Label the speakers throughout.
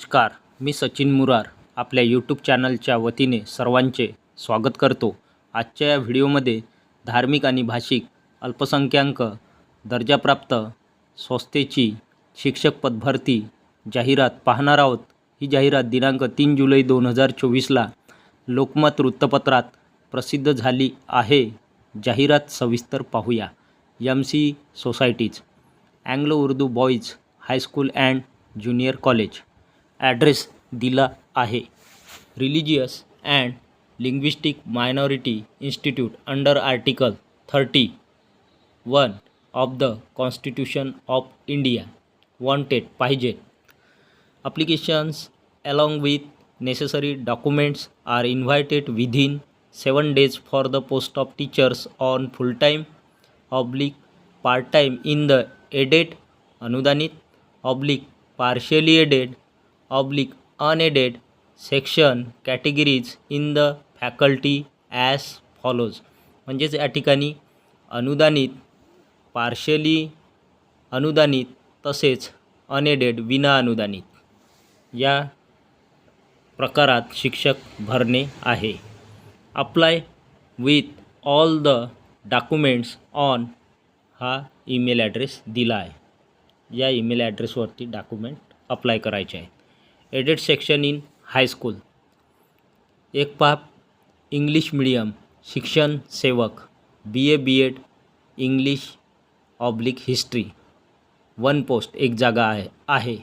Speaker 1: नमस्कार मी सचिन मुरार आपल्या यूट्यूब चॅनलच्या वतीने सर्वांचे स्वागत करतो. आजच्या या व्हिडिओमध्ये धार्मिक आणि भाषिक अल्पसंख्याक दर्जाप्राप्त संस्थेची शिक्षक पदभरती जाहिरात पाहणार आहोत. ही जाहिरात दिनांक तीन जुलै दोन हजार चोवीसला लोकमत वृत्तपत्रात प्रसिद्ध झाली आहे. जाहिरात सविस्तर पाहूया. M C societies Anglo Urdu boys high school and junior college address दिला आहे religious and linguistic minority institute under article thirty one of the constitution of India wanted पाहिजे applications along with necessary documents are invited within 7 days for the post of teachers on full time oblique part time in the aided अनुदानित oblique partially aided oblique unaided section categories in the faculty as follows म्हणजेच या ठिकाणी अनुदानित partially अनुदानित तसेच unaided विना अनुदानित या प्रकारात शिक्षक भरणे आहे. Apply with all the documents on हा ईमेल ॲड्रेस दिला आहे. या ईमेल ॲड्रेसवरती डॉक्युमेंट अप्लाय करायचे आहेत एडेड सेक्शन इन हायस्कूल एक पाप इंग्लिश मिडियम शिक्षण सेवक B A B Ed English oblique history. One post एक जागा आहे आहे.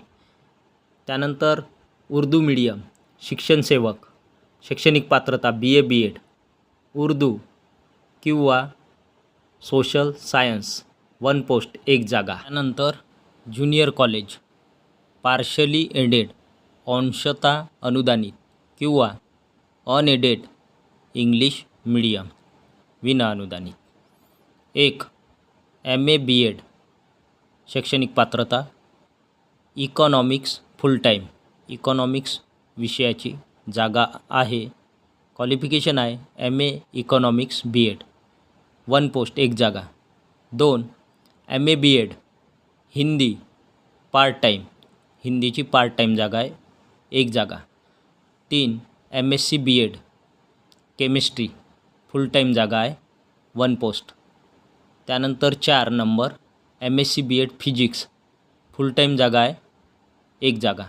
Speaker 1: त्यानंतर उर्दू मीडियम शिक्षण सेवक शैक्षणिक पात्रता बी ए बी एड उर्दू किंवा सोशल सायन्स वन पोस्ट एक जागा. त्यानंतर ज्युनियर कॉलेज पार्शली एडेड अंशता अनुदानित किंवा अनएडेड इंग्लिश मीडियम विना अनुदानित. एक एम ए बी एड शैक्षणिक पात्रता इकॉनॉमिक्स फुल टाईम इकॉनॉमिक्स विषयाची जागा आहे. क्वालिफिकेशन आहे M A economics B Ed one post एक जागा. दोन M A B Ed Hindi part time हिंदीची पार्ट टाईम जागा आहे. एक जागा. तीन M S C B Ed chemistry full time जागा आहे वन पोस्ट त्यानंतर चार number M S C B Ed physics full time जागा आहे, एक जागा.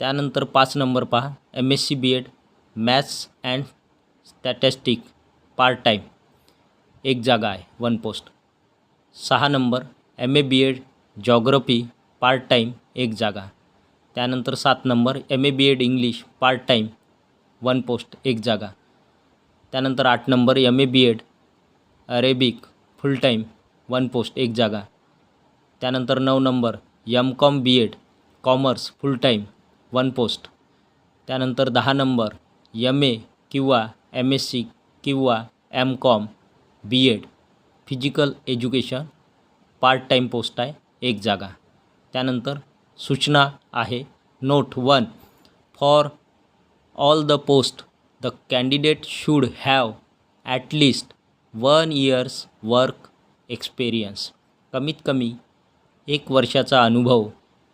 Speaker 1: त्यानंतर पाच नंबर पहा M S C B Ed maths and statistic part time एक जागा आहे वन पोस्ट सहा number M A B Ed geography part time एक जागा. त्यानंतर सात number M A B Ed English part time one post एक जागा. त्यानंतर आठ number M A B Ed Arabic full time one post एक जागा. त्यानंतर नऊ number M com B Ed commerce full time one post त्यानंतर दहा नंबर एम ए किंवा एम एस सी किंवा M com B Ed physical education part time post आहे एक जागा. त्यानंतर सूचना आहे. Note one for all the post the candidate should have at least one years work experience कमीत कमी एक वर्षाचा अनुभव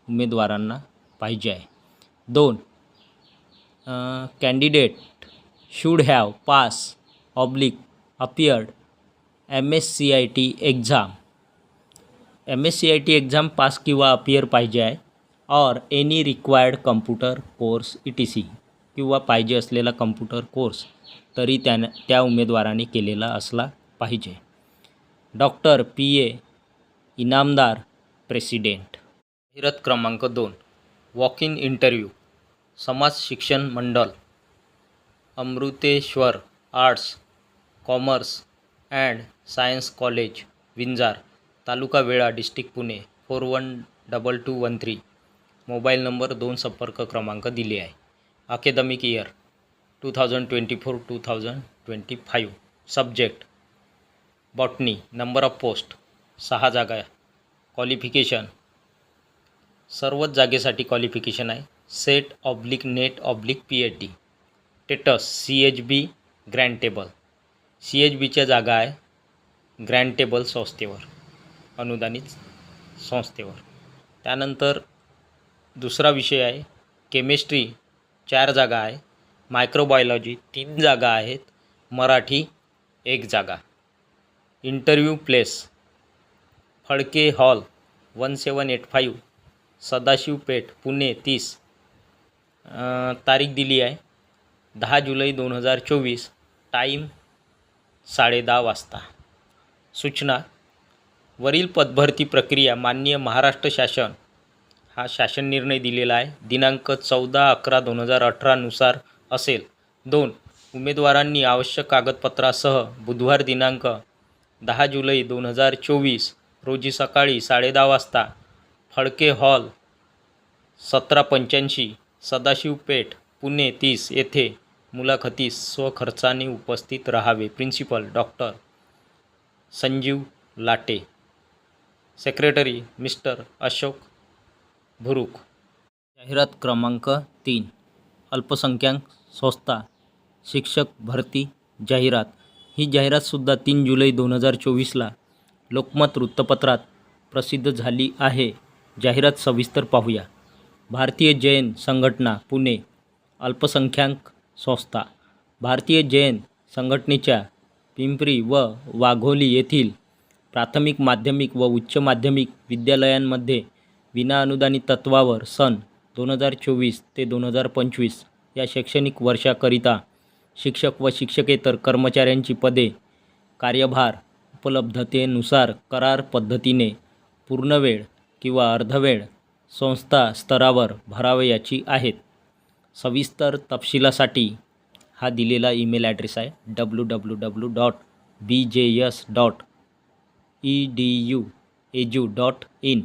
Speaker 1: उमेदवारांना पाहिजे आहे. दोन. Candidate should have pass oblique appeared M S C I T exam M S C I T exam pass किंवा अपियर पाहिजे आहे. Or any required computer course E T C किंवा पाहिजे असलेला कम्प्युटर कोर्स तरी त्यानं त्या उमेदवाराने केलेला असला पाहिजे. Doctor P A Inamdar president जाहिरात क्रमांक दोन. Walk in interview Samaj Shikshan Mandal Amruteshwar arts commerce and science college Vinjar taluka Velha district Pune four one double two one three mobile number दोन संपर्क क्रमांक दिले आहे. Academic year two thousand twenty four two thousand twenty five subject botany number of post सहा जागा. Qualification सर्वच जागेसाठी qualification आहे. SET oblique NET oblique P H D टेटस C H B grand table C H बीच्या जागा आहे grand table संस्थेवर. अनुदानित संस्थेवर. त्यानंतर दुसरा विषय आहे. केमिस्ट्री चार जागा आहे. मायक्रोबायोलॉजी तीन जागा आहेत. मराठी एक जागा. Interview place Phadke hall one seven eight five Sadashiv Peth Pune तीस. तारीख दिली आहे. दहा जुलै दोन हजार चोवीस. टाईम साडेदहा वाजता. सूचना. वरील पदभरती प्रक्रिया माननीय महाराष्ट्र शासन हा शासन निर्णय दिलेला आहे. दिनांक चौदा अकरा दोन हजार अठरानुसार असेल. दोन उमेदवारांनी आवश्यक कागदपत्रासह बुधवार दिनांक दहा जुलै दोन हजार चोवीस रोजी सकाळी साडेदहा वाजता फडके हॉल सतरा पंच्याऐंशी सदाशिवपेठ पुणे तीस येथे मुलाखतीस स्वखर्चाने उपस्थित राहावे. Principal doctor Sanjeev Late. Secretary mister Ashok Bhuruk. जाहिरात क्रमांक तीन. अल्पसंख्याक संस्था. शिक्षक भरती जाहिरात. ही जाहिरातसुद्धा तीन जुलै दोन हजार चोवीसला लोकमत वृत्तपत्रात प्रसिद्ध झाली आहे. जाहिरात सविस्तर पाहूया. भारतीय जैन संघटना पुणे. अल्पसंख्याक संस्था. भारतीय जैन संघटनेच्या पिंपरी व वाघोली येथील प्राथमिक माध्यमिक व उच्च माध्यमिक विद्यालयांमध्ये विनाअनुदानित तत्वावर सन दोन हजार चोवीस ते दोन हजार पंचवीस या शैक्षणिक वर्षाकरिता शिक्षक व शिक्षकेतर कर्मचाऱ्यांची पदे कार्यभार उपलब्धतेनुसार करार पद्धतीने पूर्णवेळ किंवा अर्धवेळ संस्था स्तरावर भरावयाची आहेत. सविस्तर तपशिलासाठी हा दिलेला ईमेल ॲड्रेस आहे W W W dot B J S dot E D U edu dot in.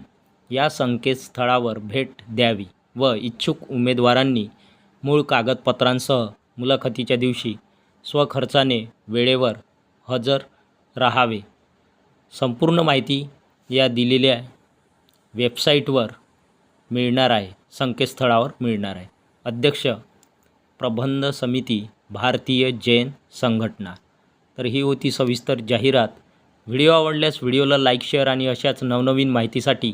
Speaker 1: या संकेतस्थळावर भेट द्यावी व इच्छुक उमेदवारांनी मूळ कागदपत्रांसह मुलाखतीच्या दिवशी स्वखर्चाने वेळेवर हजर राहावे. संपूर्ण माहिती या दिलेल्या वेबसाईटवर मिळणार आहे. संकेतस्थळावर मिळणार आहे. अध्यक्ष प्रबंध समिती भारतीय जैन संघटना. तर ही होती सविस्तर जाहिरात. व्हिडिओ आवडल्यास व्हिडिओला लाईक शेअर आणि अशाच नवनवीन माहितीसाठी